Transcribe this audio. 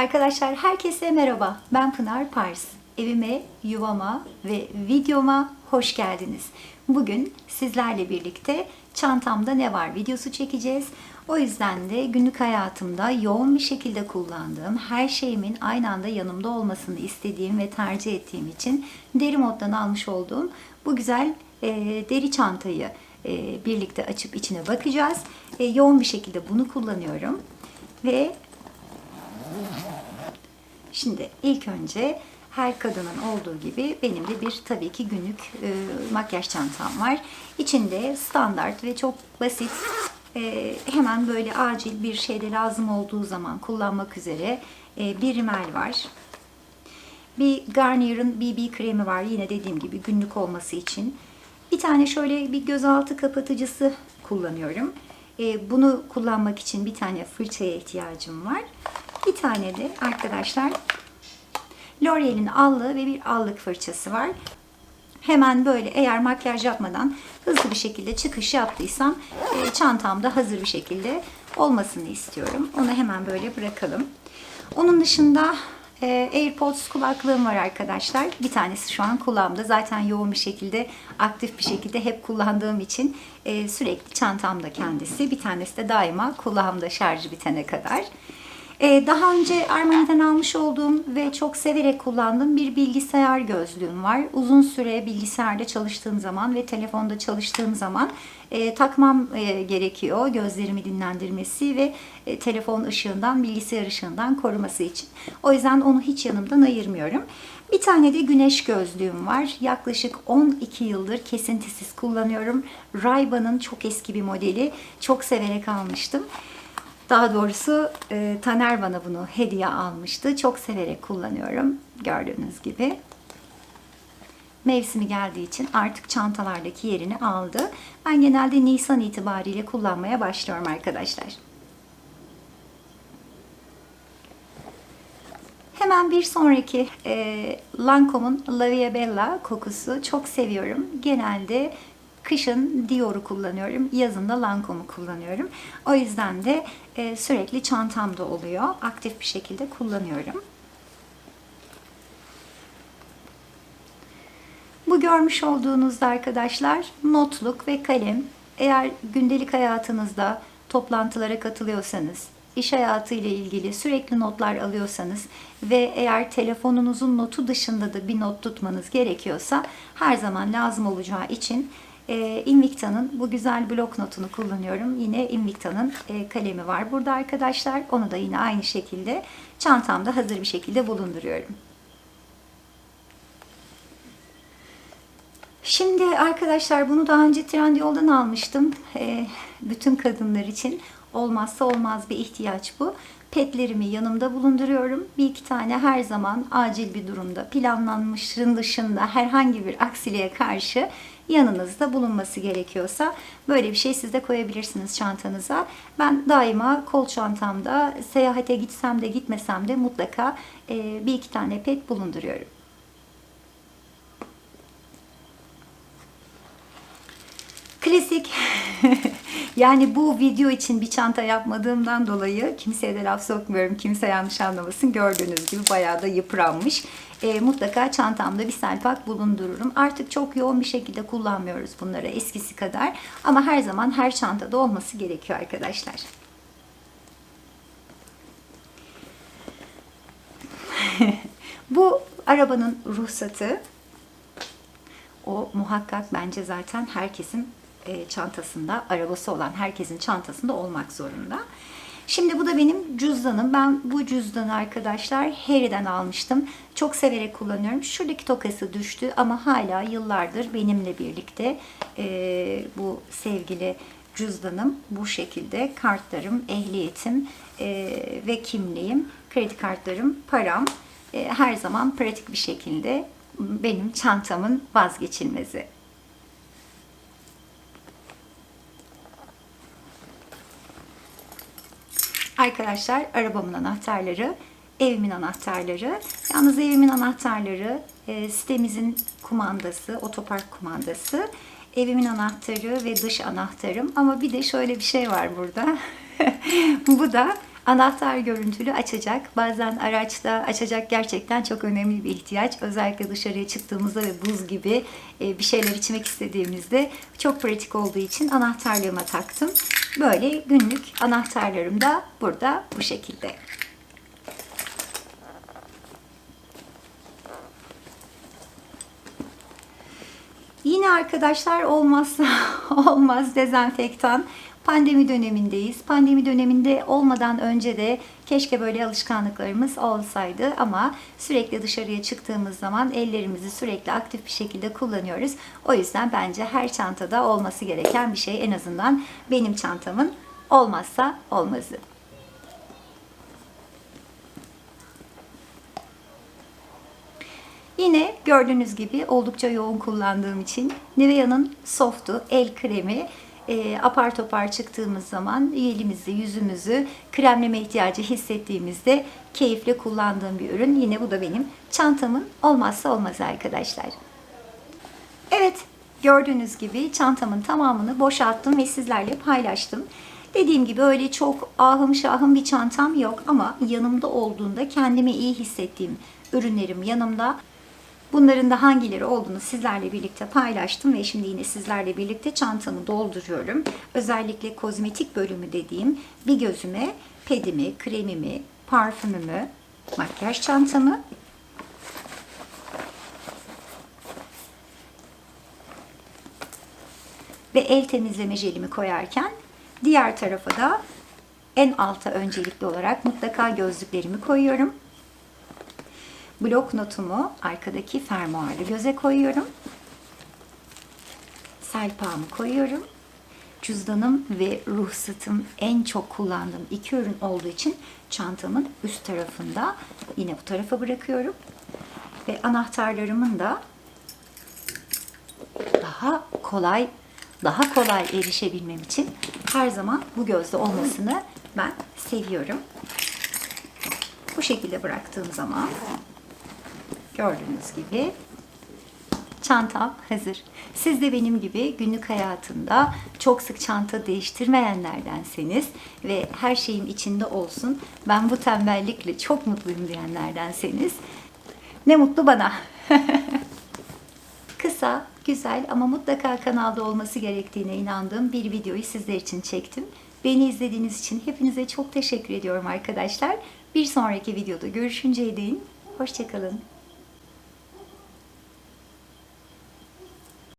Arkadaşlar herkese merhaba. Ben Pınar Pars. Evime, yuvama ve videoma hoş geldiniz. Bugün sizlerle birlikte çantamda ne var videosu çekeceğiz. O yüzden de günlük hayatımda yoğun bir şekilde kullandığım, her şeyimin aynı anda yanımda olmasını istediğim ve tercih ettiğim için deri moddan almış olduğum bu güzel e, deri çantayı e, birlikte açıp içine bakacağız. E, yoğun bir şekilde bunu kullanıyorum. Ve Şimdi ilk önce her kadının olduğu gibi benim de bir tabii ki günlük e, makyaj çantam var. İçinde standart ve çok basit e, hemen böyle acil bir şeyde lazım olduğu zaman kullanmak üzere e, bir rimel var. Bir Garnier'ın BB kremi var yine dediğim gibi günlük olması için. Bir tane şöyle bir gözaltı kapatıcısı kullanıyorum. E, bunu kullanmak için bir tane fırçaya ihtiyacım var. Bir tane de arkadaşlar L'Oreal'in allığı ve bir allık fırçası var. Hemen böyle eğer makyaj yapmadan hızlı bir şekilde çıkış yaptıysam e, çantamda hazır bir şekilde olmasını istiyorum. Onu hemen böyle bırakalım. Onun dışında e, AirPods kulaklığım var arkadaşlar. Bir tanesi şu an kulağımda. Zaten yoğun bir şekilde, aktif bir şekilde hep kullandığım için e, sürekli çantamda kendisi. Bir tanesi de daima kulağımda şarjı bitene kadar. Ee, daha önce Armani'den almış olduğum ve çok severek kullandığım bir bilgisayar gözlüğüm var. Uzun süre bilgisayarda çalıştığım zaman ve telefonda çalıştığım zaman e, takmam e, gerekiyor gözlerimi dinlendirmesi ve e, telefon ışığından, bilgisayar ışığından koruması için. O yüzden onu hiç yanımdan ayırmıyorum. Bir tane de güneş gözlüğüm var. Yaklaşık 12 yıldır kesintisiz kullanıyorum. Ray-Ban'ın çok eski bir modeli. Çok severek almıştım. Daha doğrusu e, Taner bana bunu hediye almıştı. Çok severek kullanıyorum. Gördüğünüz gibi. Mevsimi geldiği için artık çantalardaki yerini aldı. Ben genelde Nisan itibariyle kullanmaya başlıyorum arkadaşlar. Hemen bir sonraki e, Lancome'un La Via Bella kokusu çok seviyorum. Genelde kışın Dior'u kullanıyorum, yazın da Lancome'u kullanıyorum. O yüzden de e, sürekli çantamda oluyor. Aktif bir şekilde kullanıyorum. Bu görmüş olduğunuzda arkadaşlar notluk ve kalem. Eğer gündelik hayatınızda toplantılara katılıyorsanız, iş hayatı ile ilgili sürekli notlar alıyorsanız ve eğer telefonunuzun notu dışında da bir not tutmanız gerekiyorsa her zaman lazım olacağı için e, Invicta'nın bu güzel blok notunu kullanıyorum. Yine Invicta'nın e, kalemi var burada arkadaşlar. Onu da yine aynı şekilde çantamda hazır bir şekilde bulunduruyorum. Şimdi arkadaşlar bunu daha önce Trendyol'dan almıştım. E, bütün kadınlar için olmazsa olmaz bir ihtiyaç bu. Petlerimi yanımda bulunduruyorum. Bir iki tane her zaman acil bir durumda planlanmışın dışında herhangi bir aksiliğe karşı yanınızda bulunması gerekiyorsa böyle bir şey siz de koyabilirsiniz çantanıza. Ben daima kol çantamda seyahate gitsem de gitmesem de mutlaka e, bir iki tane pet bulunduruyorum. Klasik. yani bu video için bir çanta yapmadığımdan dolayı kimseye de laf sokmuyorum. Kimse yanlış anlamasın. Gördüğünüz gibi bayağı da yıpranmış. E, mutlaka çantamda bir selpak bulundururum. Artık çok yoğun bir şekilde kullanmıyoruz bunları eskisi kadar. Ama her zaman her çantada olması gerekiyor arkadaşlar. bu arabanın ruhsatı o muhakkak bence zaten herkesin e, çantasında, arabası olan herkesin çantasında olmak zorunda. Şimdi bu da benim cüzdanım. Ben bu cüzdanı arkadaşlar Harry'den almıştım. Çok severek kullanıyorum. Şuradaki tokası düştü ama hala yıllardır benimle birlikte e, bu sevgili cüzdanım bu şekilde. Kartlarım, ehliyetim e, ve kimliğim, kredi kartlarım, param e, her zaman pratik bir şekilde benim çantamın vazgeçilmezi. Arkadaşlar arabamın anahtarları, evimin anahtarları. Yalnız evimin anahtarları, e, sitemizin kumandası, otopark kumandası, evimin anahtarı ve dış anahtarım. Ama bir de şöyle bir şey var burada. Bu da Anahtar görüntülü açacak. Bazen araçta açacak gerçekten çok önemli bir ihtiyaç. Özellikle dışarıya çıktığımızda ve buz gibi e, bir şeyler içmek istediğimizde çok pratik olduğu için anahtarlığıma taktım. Böyle günlük anahtarlarım da burada bu şekilde. Yine arkadaşlar olmazsa olmaz dezenfektan. Pandemi dönemindeyiz. Pandemi döneminde olmadan önce de keşke böyle alışkanlıklarımız olsaydı ama sürekli dışarıya çıktığımız zaman ellerimizi sürekli aktif bir şekilde kullanıyoruz. O yüzden bence her çantada olması gereken bir şey en azından benim çantamın olmazsa olmazı. Yine gördüğünüz gibi oldukça yoğun kullandığım için Nivea'nın Soft'u el kremi e, apar topar çıktığımız zaman elimizi, yüzümüzü kremleme ihtiyacı hissettiğimizde keyifle kullandığım bir ürün. Yine bu da benim çantamın olmazsa olmazı arkadaşlar. Evet, gördüğünüz gibi çantamın tamamını boşalttım ve sizlerle paylaştım. Dediğim gibi öyle çok ahım şahım bir çantam yok ama yanımda olduğunda kendimi iyi hissettiğim ürünlerim yanımda. Bunların da hangileri olduğunu sizlerle birlikte paylaştım ve şimdi yine sizlerle birlikte çantamı dolduruyorum. Özellikle kozmetik bölümü dediğim bir gözüme pedimi, kremimi, parfümümü, makyaj çantamı ve el temizleme jelimi koyarken diğer tarafa da en alta öncelikli olarak mutlaka gözlüklerimi koyuyorum. Blok notumu arkadaki fermuarlı göze koyuyorum. Selpağımı koyuyorum. Cüzdanım ve ruhsatım en çok kullandığım iki ürün olduğu için çantamın üst tarafında yine bu tarafa bırakıyorum. Ve anahtarlarımın da daha kolay daha kolay erişebilmem için her zaman bu gözde olmasını ben seviyorum. Bu şekilde bıraktığım zaman gördüğünüz gibi çantam hazır. Siz de benim gibi günlük hayatında çok sık çanta değiştirmeyenlerdenseniz ve her şeyim içinde olsun ben bu tembellikle çok mutluyum diyenlerdenseniz ne mutlu bana. Kısa, güzel ama mutlaka kanalda olması gerektiğine inandığım bir videoyu sizler için çektim. Beni izlediğiniz için hepinize çok teşekkür ediyorum arkadaşlar. Bir sonraki videoda görüşünceye değin. Hoşçakalın.